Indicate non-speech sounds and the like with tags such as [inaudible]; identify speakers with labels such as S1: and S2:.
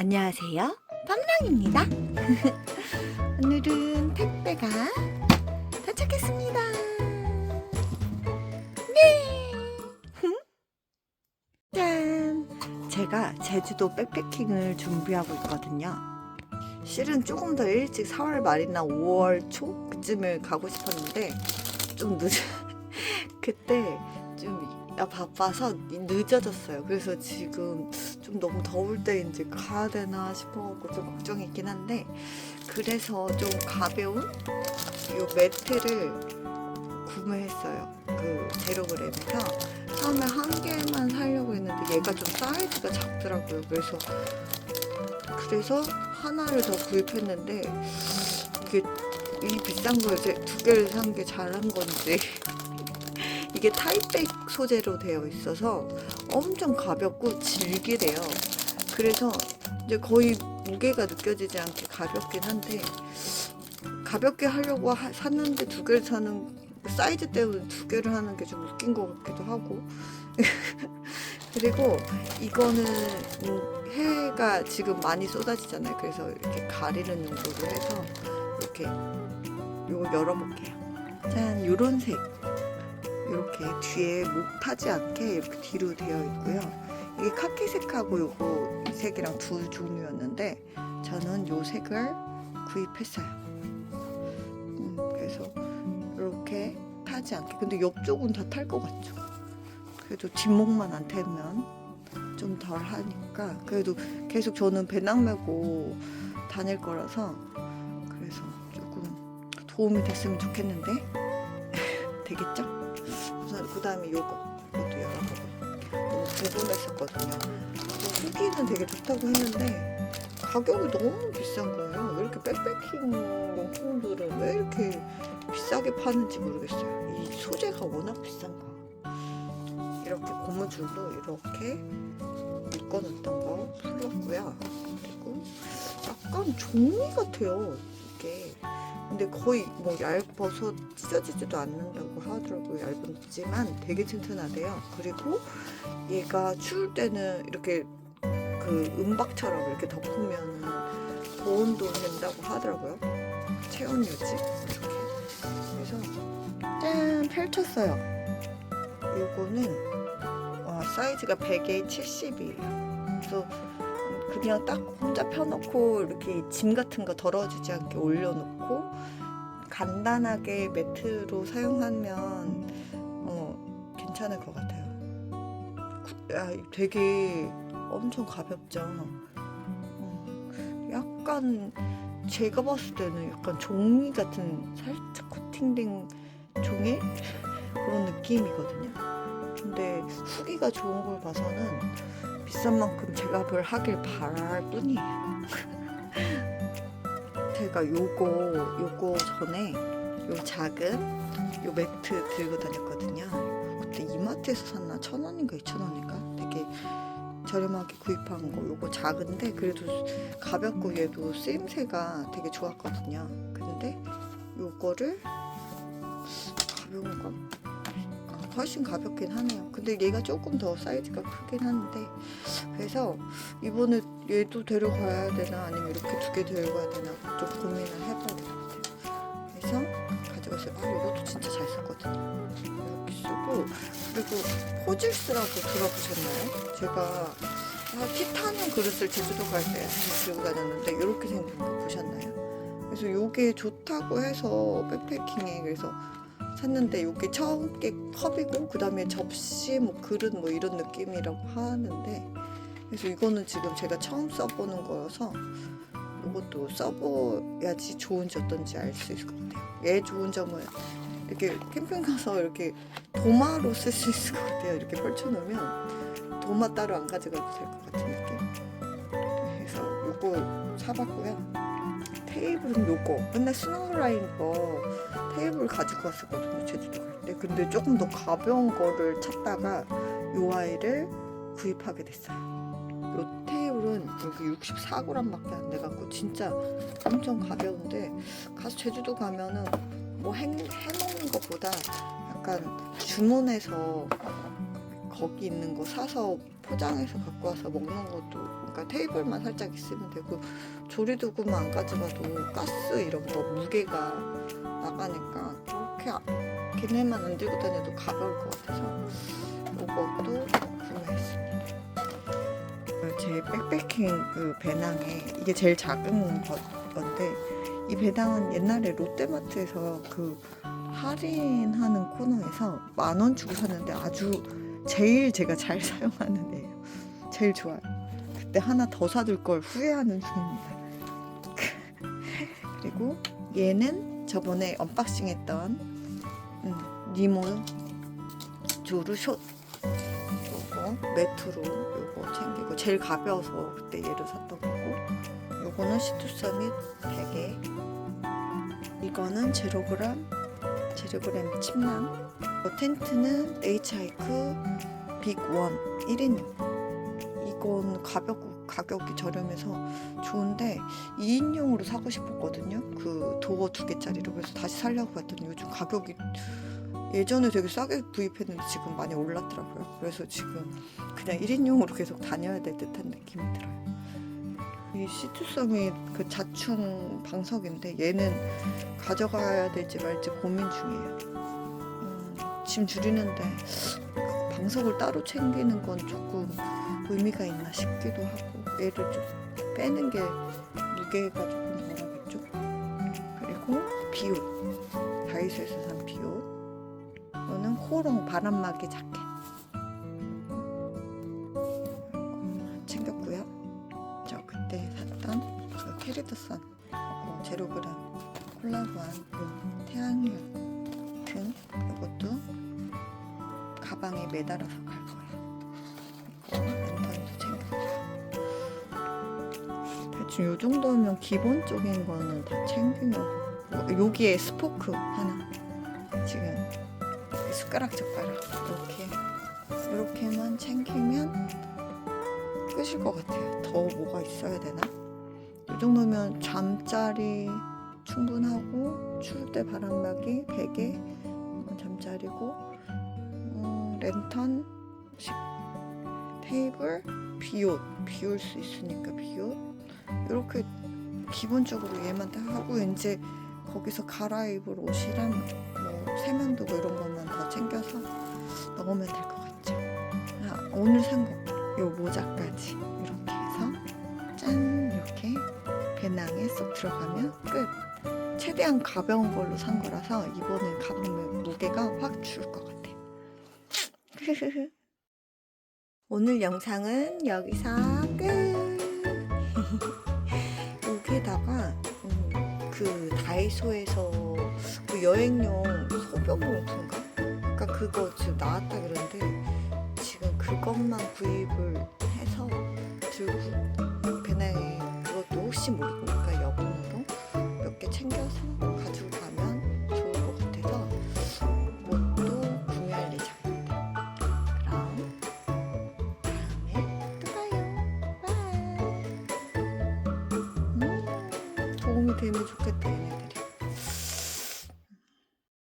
S1: 안녕하세요. 팜랑입니다. [laughs] 오늘은 택배가 도착했습니다. 네. 짠. 제가 제주도 백패킹을 준비하고 있거든요. 실은 조금 더 일찍 4월 말이나 5월 초 그쯤에 가고 싶었는데 좀 늦. [laughs] 그때 좀 야, 바빠서 늦어졌어요. 그래서 지금 좀 너무 더울 때 이제 가야 되나 싶어갖고 좀 걱정이 있긴 한데 그래서 좀 가벼운 요 매트를 구매했어요. 그 제로그램에서 처음에 한 개만 사려고 했는데 얘가 좀 사이즈가 작더라고요. 그래서 그래서 하나를 더 구입했는데 이게 이 비싼 거 이제 두 개를 산 게 잘한 건지 이게 타이백 소재로 되어 있어서 엄청 가볍고 질기래요. 그래서 이제 거의 무게가 느껴지지 않게 가볍긴 한데 가볍게 하려고 하- 샀는데 두 개를 사는 사이즈 때문에 두 개를 하는 게 좀 웃긴 것 같기도 하고 [laughs] 그리고 이거는 음, 해가 지금 많이 쏟아지잖아요. 그래서 이렇게 가리는 용도로 해서 이렇게 요거 열어볼게요. 짠, 요런 색. 이렇게 뒤에 목 타지 않게 이렇게 뒤로 되어 있고요. 이게 카키색하고 요거 이 색이랑 두 종류였는데 저는 요 색을 구입했어요. 음, 그래서 이렇게 타지 않게. 근데 옆쪽은 다 탈 것 같죠. 그래도 뒷목만 안 태면 좀 덜 하니까 그래도 계속 저는 배낭 메고 다닐 거라서 그래서 조금 도움이 됐으면 좋겠는데 [laughs] 되겠죠? 우선 그 다음에 요거 이것도 열어보고 너무 궁금했었거든요. 후기는 되게 좋다고 했는데 가격이 너무 비싼 거예요. 왜 이렇게 백패킹 용품들은 왜 이렇게 비싸게 파는지 모르겠어요. 이 소재가 워낙 비싼가. 이렇게 고무줄로 이렇게 묶어놨던 거 풀었고요. 그리고 약간 종이 같아요. 이게. 근데 거의 뭐 얇아서 찢어지지도 않는다고 하더라고요. 얇지만 되게 튼튼하대요. 그리고 얘가 추울 때는 이렇게 그 은박처럼 이렇게 덮으면 보온도 된다고 하더라고요. 체온 유지 이렇게. 그래서 짠 펼쳤어요. 요거는 어, 사이즈가 100에 70이에요. 그래서 그냥 딱 혼자 펴놓고 이렇게 짐 같은 거 더러워지지 않게 올려놓고 간단하게 매트로 사용하면 어, 괜찮을 것 같아요. 구- 야, 되게 엄청 가볍죠. 어, 약간 제가 봤을 때는 약간 종이 같은 살짝 코팅된 종이 그런 느낌이거든요. 근데 후기가 좋은 걸 봐서는 비싼 만큼 제값을 하길 바랄 뿐이에요. [laughs] 제가 요거 요거 전에 요 작은 요 매트 들고 다녔거든요. 그때 이마트에서 샀나 천 원인가 이천 원인가 되게 저렴하게 구입한 거 요거 작은데 그래도 가볍고 얘도 쓰임새가 되게 좋았거든요. 근데 요거를 가벼운가? 훨씬 가볍긴 하네요. 근데 얘가 조금 더 사이즈가 크긴 한데 그래서 이번에 얘도 데려가야 되나 아니면 이렇게 두 개 데려가야 되나 좀 고민을 해봐야 될 것 같아요. 그래서 가져갔어요. 아 이것도 진짜 잘 썼거든요. 이렇게 쓰고 그리고 포질스라고 들어보셨나요? 제가 아, 티타늄 그릇을 제주도 갈 때 들고 다녔는데 이렇게 생긴 거 보셨나요? 그래서 이게 좋다고 해서 백패킹에 그래서 샀는데 이게 처음 게 컵이고 그 다음에 접시 뭐 그릇 뭐 이런 느낌이라고 하는데 그래서 이거는 지금 제가 처음 써보는 거여서 이것도 써봐야지 좋은지 어떤지 알 수 있을 것 같아요. 얘 좋은 점은 이렇게 캠핑 가서 이렇게 도마로 쓸 수 있을 것 같아요. 이렇게 펼쳐놓으면 도마 따로 안 가져가도 될 것 같은 느낌. 그래서 이거 사봤고요. 테이블은 요거. 맨날 스노우라인 거 테이블 가지고 왔었거든요 제주도 갈 때. 근데 조금 더 가벼운 거를 찾다가 요 아이를 구입하게 됐어요. 요 테이블은 여기 64g밖에 안 돼갖고 진짜 엄청 가벼운데 가서 제주도 가면은 뭐 해, 해먹는 것보다 약간 주문해서 거기 있는 거 사서 포장해서 갖고 와서 먹는 것도 그러니까 테이블만 살짝 있으면 되고 조리도구만 안 가져가도 가스 이런 거 무게가 나가니까 그렇게 아- 걔네만 안 들고 다녀도 가벼울 것 같아서 이것도 구매했습니다. 제 백패킹 그 배낭에 이게 제일 작은 거- 건데 이 배낭은 옛날에 롯데마트에서 그 할인하는 코너에서 만 원 주고 샀는데 아주 제일 제가 잘 [laughs] 사용하는 애예요. 제일 좋아요. 그때 하나 더 사둘 걸 후회하는 중입니다. [laughs] 그리고 얘는 저번에 언박싱했던 음, 니모 조르 숏 요거 매트로 요거 챙기고 제일 가벼워서 그때 얘를 샀던 거고 요거는 시투서밋 베개 이거는 제로그램 제로그램 침낭 요 텐트는 네이처하이크 빅원 1인용. 이건 가볍고 가격이 저렴해서 좋은데 2인용으로 사고 싶었거든요. 그 도어 두 개짜리로. 그래서 다시 살려고 했더니 요즘 가격이 예전에 되게 싸게 구입했는데 지금 많이 올랐더라고요. 그래서 지금 그냥 1인용으로 계속 다녀야 될 듯한 느낌이 들어요. 이 시트성이 그 자충 방석인데 얘는 가져가야 될지 말지 고민 중이에요. 음, 짐 줄이는데 방석을 따로 챙기는 건 조금 의미가 있나 싶기도 하고 얘를 좀 빼는 게 무게가 조금 덜하겠죠? 그리고 비옷 다이소에서 산 비옷. 이거는 코롱 바람막이 자켓. 챙겼고요. 저 그때 샀던 그 캐리더선 하고 제로그램 콜라보한 요 태양열. 등 이것도 가방에 매달아서 갈 거예요. 이거 랜턴도 챙겼고요. 대충 요 정도면 기본적인 거는 다 챙기려고. 뭐 여기에 스포크 하나. 지금 숟가락 젓가락 이렇게 이렇게만 챙기면 끝일 것 같아요. 더 뭐가 있어야 되나? 이 정도면 잠자리 충분하고 추울 때 바람막이 베개 어, 잠자리고 어, 랜턴 식 테이블 비옷 비울 수 있으니까 비옷 이렇게 기본적으로 얘만 다 하고 이제 거기서 갈아입을 옷이랑 뭐 세면도구 이런 것만 더 챙겨서 넣으면 될 것 같죠. 아, 오늘 산거요 모자까지 이렇게 해서 짠 이렇게 배낭에 쏙 들어가면 끝. 최대한 가벼운 걸로 산 거라서 이번엔 가방 무게가 확 줄 것 같아요. [laughs] 오늘 영상은 여기서 끝. [laughs] 여기에다가 음, 그 다이소에서 그 여행용 소변용품인가? 아까 그거 지금 나왔다 그러는데 지금 그것만 구입을 해서 들고 배낭에 그것도 혹시 모르고 챙겨서 가지고 가면 좋을 것 같아서 뭣도 구매할 예정입니다. 그럼 다음에 또 봐요. 바이. 음, 도움이 되면 좋겠다. 얘네가.